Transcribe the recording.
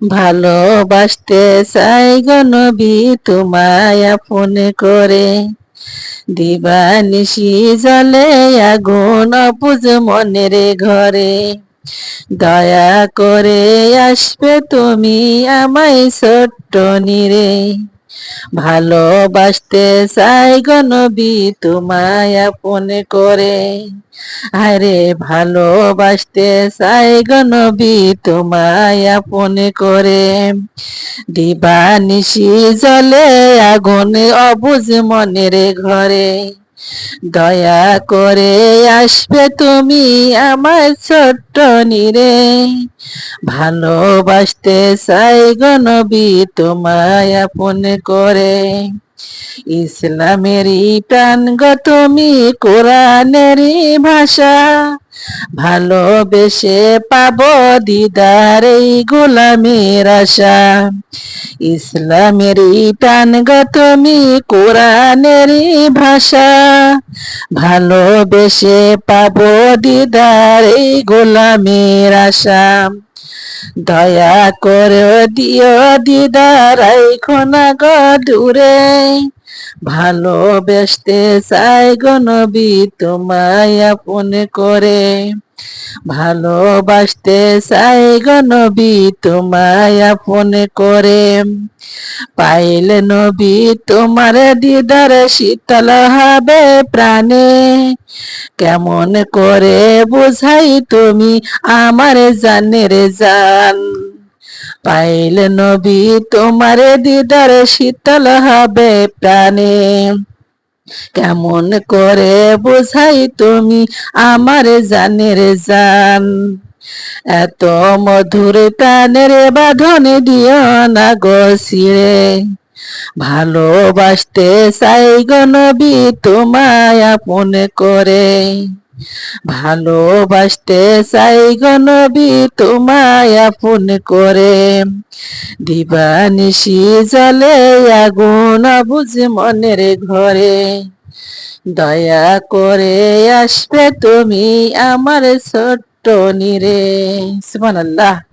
ভালোবাসতে চাই গনবি তোমায় আপন করে। দিবানিশি জলে আগুন অপুজ মনের ঘরে। দয়া করে আসবে তুমি আমায় ছোট্ট নিরে। ভালোবাসতে চাই গনবি তোমায় আপন করে। আরে ভালোবাসতে চাই গনবি তোমায় আপন করে। দিবানিশি জলে আগুন অবুজ মনের ঘরে। দয়া করে আসবে তুমি আমার ছোট্ট নিরে। ভালোবাসতে চাই গনবি তোমায় আপন করে। ইসলামেরই প্রাণ তুমি, কোরআনেরই ভাষা। ভালোবেসে পাব দিদার এই গোলামের আশা। ইসলামেরই প্রাণ তুমি, কোরআনেরই ভাষা। ভালোবেসে পাব দিদার এই গোলামের আশা। দয়া করে দিও দিদার খোনা গ দূরে। ভালোবেসতে চাই গনবি তোমায় আপন করে। ভালোবাসতে চাই গনবি তোমায় আপন করে। পাইলে নবী, তোমার দিদার শীতল হবে প্রাণে। কেমন করে বুঝাই তুমি আমার জানের জান। পাইলে নবী, তোমার দিদার শীতল হবে প্রাণে। কেমন করে বোঝাই তুমি আমার জানের জান? এত মধুর তানের বাঁধন দিও না গো ভালোবাসতে চাই গনবি নবী তোমায় আপন করে। ভালোবাসতে চাই গো নবী তোমায় আপন করে। দিবানিশি জলে আগুন বুঝ মনের ঘরে। দয়া করে আসবে তুমি আমার ছোট্ট নিরে। সুবহানাল্লাহ।